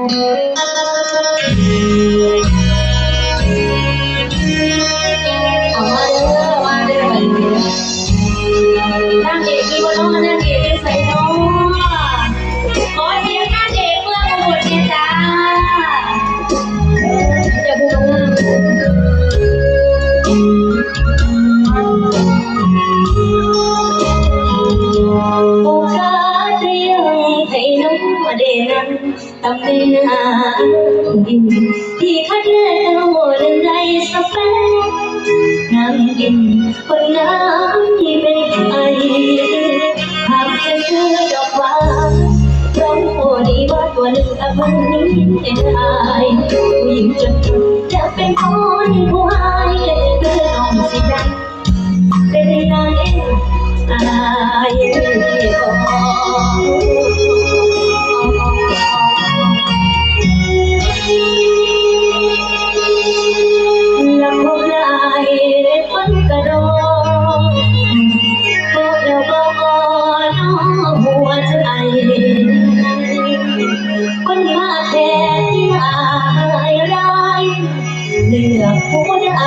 เอามาเด้ ตำเป็นหาดินที่คัดแล้วเดินไรสักแป๊บน้ำดินคนน้ำที่เป็นไอหากจะเชื่อดอกว่าร้องโอดีว่าตัวหนึ่งอภัยเป็นชายผู้หญิงจนจะเป็นคนผู้หา หัวใจ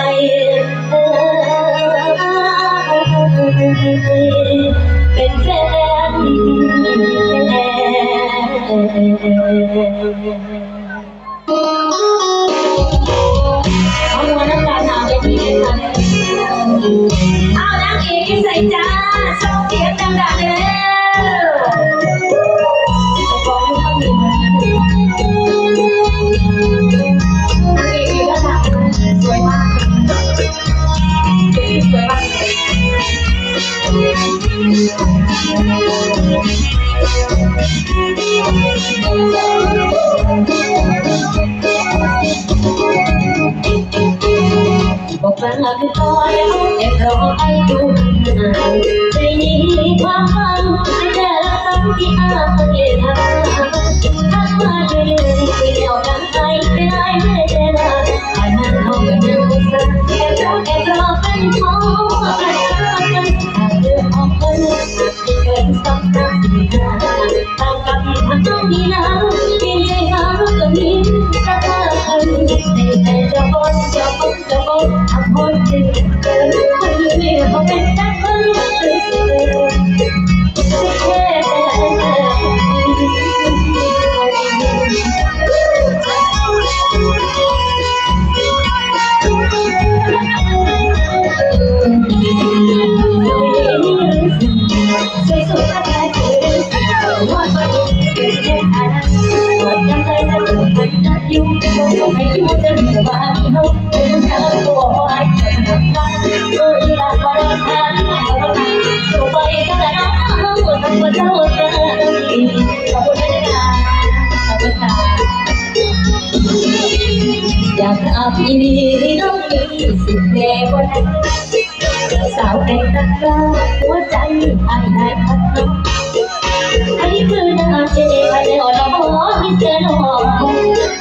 เป็นแฟนเอาหัวน้ำตาหนาไปที่ไหนคะเอานางเอกใส่จ้าส่งเสียงดังๆเลย บอกว่าคือพอแล้วแอบรอไอ้ดูนานใจนี้ความหวังไม่ได้รับคำที่อ้ายท ที่น้ำกินใจหาก็มีรักเธอคนในใจจะบนจะบนจะบนทำคนจริงเกินคนนี้เขาเป็นแต่ค อยากอาบอีนีน้องมีสิ่งแน่บนนั้นสาวในตะกร้าหัวใจอันไหนพัดลมอันนี้คือนางเอ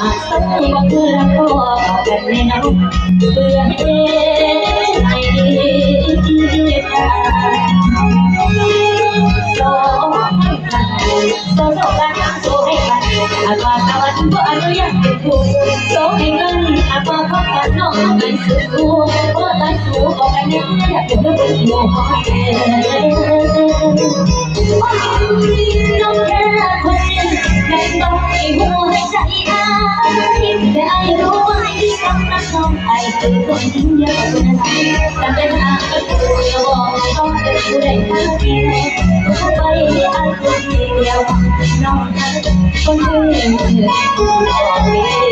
อาจต้องก็คือรักพ่อกันแน่นอนเบื่อเอ๊ะไอ้ดีสองกันสองสองกันโซให้กันอาว่าตะวันก็อนุญาตเป็นผู้โซให้เงินอาว่าพักกันน้องกันสุดกูก็ตัดสูก็กันยังอยากเป็นเพื่อนอยู่คอยน้อง น้องไอคือคนที่เดียวกับคนนั้นแต่เป็นหาก็ตัวอาบอกต้องเป็นผู้ใดทั้งที่เข้าไปให้อายคนเดียวน้องนั้นคนอื่นบอกเดี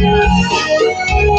Oh, my God.